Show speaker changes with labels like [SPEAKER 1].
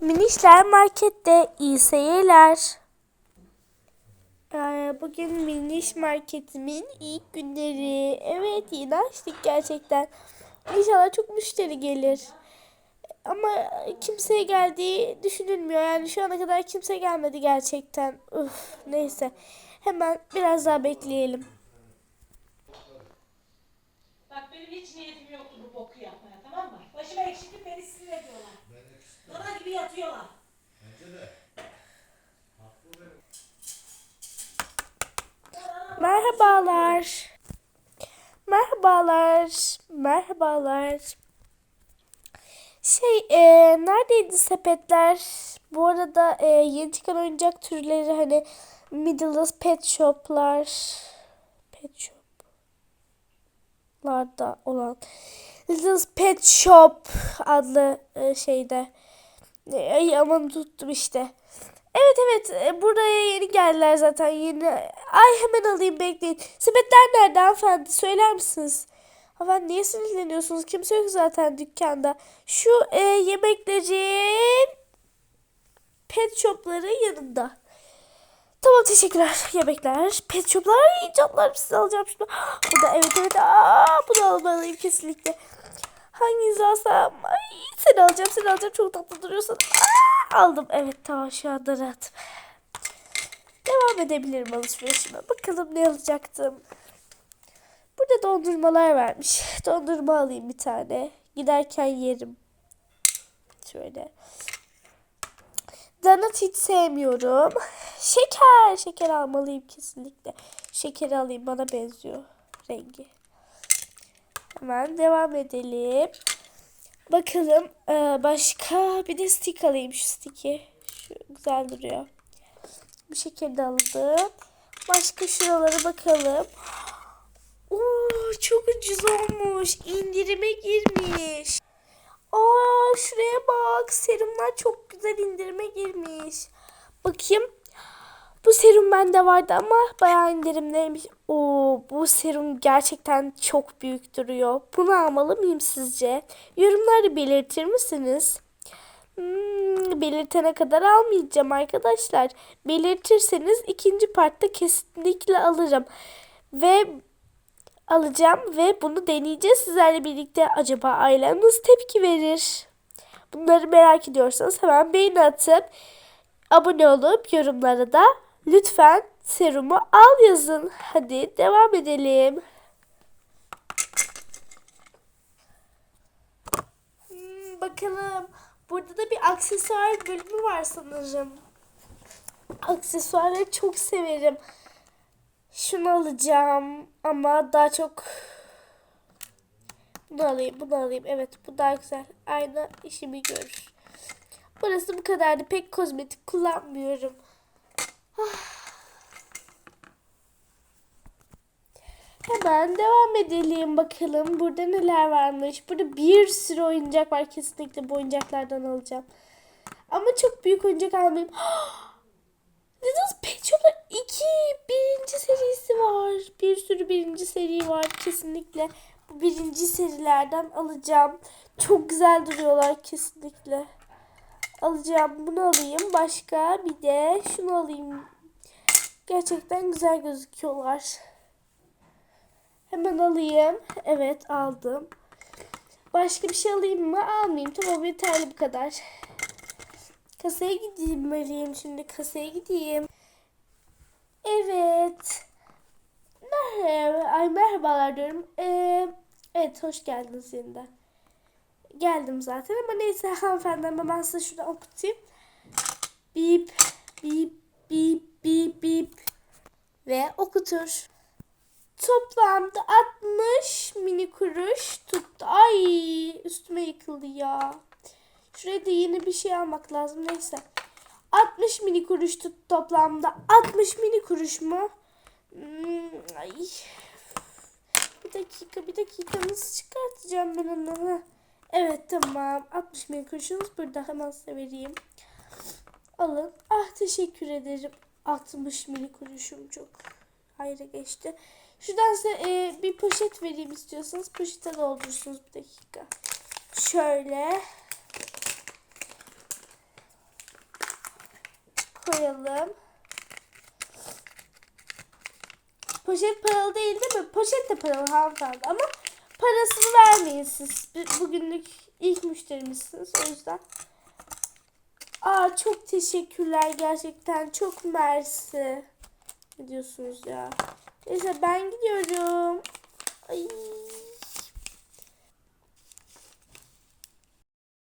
[SPEAKER 1] Minişler markette iyi seyirler. Ee, Bugün Miniş marketimin ilk günleri. Evet yeni açtık gerçekten. İnşallah çok müşteri gelir. Ama kimseye geldiği düşünülmüyor. Yani şu ana kadar kimse gelmedi gerçekten. Uf, neyse. Hemen biraz daha bekleyelim.
[SPEAKER 2] Bak benim hiç niyetim yoktu bu boku yapmaya tamam mı? Başıma ekşitip beni sinir ediyorlar. Dana gibi yatıyorlar.
[SPEAKER 1] Merhabalar. Merhabalar. Merhabalar. Şey, e, neredeydi sepetler? Bu arada e, yeni çıkan oyuncak türleri hani Middle's Pet Shop'lar. Pet Shop'larda olan Little's Pet Shop adlı e, şeyde. E, Ay aman tuttum işte. Evet evet e, buraya yeni geldiler zaten yeni. Ay hemen alayım bekleyin. Sepetler nerede hanımefendi söyler misiniz? Hanımefendi niye sinirleniyorsunuz? Kimse yok zaten dükkanda. Şu e, yemeklerin pet shopları yanında. Tamam teşekkürler. Yemekler, pet shoplar, icatlar size alacağım şimdi. Bu evet evet. Aa, bunu almalıyım kesinlikle. Hanginizi alsam? Ay, seni alacağım seni alacağım. Çok tatlı duruyorsun. Aa, aldım. Evet tamam şu anda rahatım. Devam edebilirim alışverişime. Bakalım ne alacaktım. Burada dondurmalar vermiş. Dondurma alayım bir tane. Giderken yerim. Şöyle. Donut hiç sevmiyorum. Şeker. Şeker almalıyım kesinlikle. Şekeri alayım bana benziyor rengi. Hemen devam edelim. Bakalım eee, başka bir de stick alayım şu stick'i. Şu güzel duruyor. Bu şekilde aldım. Başka şuralara bakalım. Oo, çok ucuz olmuş. İndirime girmiş. Aa şuraya bak. Serumlar çok güzel indirime girmiş. Bakayım. Bu serum bende vardı ama bayağı indirimdeymiş. Oo, bu serum gerçekten çok büyük duruyor. Bunu almalı mıyım sizce? Yorumları belirtir misiniz? Hmm, belirtene kadar almayacağım arkadaşlar. Belirtirseniz ikinci partta kesinlikle alırım. Ve alacağım ve bunu deneyeceğiz sizlerle birlikte. Acaba ailem nasıl tepki verir? Bunları merak ediyorsanız hemen beğeni atıp abone olup yorumlara da lütfen serumu al yazın. Hadi devam edelim. Hmm, bakalım. Burada da bir aksesuar bölümü var sanırım. Aksesuarları çok severim. Şunu alacağım ama daha çok bunu alayım, bunu alayım. Evet, bu daha güzel. Aynı işimi görür. Burası bu kadardı. Pek kozmetik kullanmıyorum. Ah. Hemen devam edelim bakalım. Burada neler varmış. Burada bir sürü oyuncak var. Kesinlikle bu oyuncaklardan alacağım. Ama çok büyük oyuncak almayayım. Little Pet Shop'ın iki birinci serisi var. Bir sürü birinci seri var. Kesinlikle bu birinci serilerden alacağım. Çok güzel duruyorlar kesinlikle. Alacağım. Bunu alayım. Başka bir de şunu alayım. Gerçekten güzel gözüküyorlar. Hemen alayım. Evet aldım. Başka bir şey alayım mı? Almayayım. Tamam yeterli bu kadar. Kasaya gideyim Meryem şimdi. Kasaya gideyim. Evet. Merhaba. Ay merhabalar diyorum. Ee, evet hoş geldiniz yeniden. Geldim zaten ama neyse hanımefendi ama ben size şunu okutayım. Bip bip bip bip bip ve okutur. Toplamda 60 mini kuruş tuttu. Ay üstüme yıkıldı ya. Şuraya da yeni bir şey almak lazım. Neyse. 60 mini kuruş tuttu toplamda. 60 mini kuruş mu? Hmm, ay. Bir dakika bir dakika nasıl çıkartacağım ben onu? Evet tamam. 60 mini kuruşunuz burada. Hemen size vereyim. Alın. Ah teşekkür ederim. 60 mini kuruşum çok hayra geçti. Şuradan size e, bir poşet vereyim istiyorsanız poşete doldurursunuz bir dakika. Şöyle. koyalım. Poşet paralı değil değil mi? Poşet de paralı hanımefendi ama parasını vermeyin siz. Bu- Bugünlük ilk müşterimizsiniz o yüzden. Aa çok teşekkürler gerçekten çok mersi. Ne diyorsunuz ya? Neyse ben gidiyorum. Ay.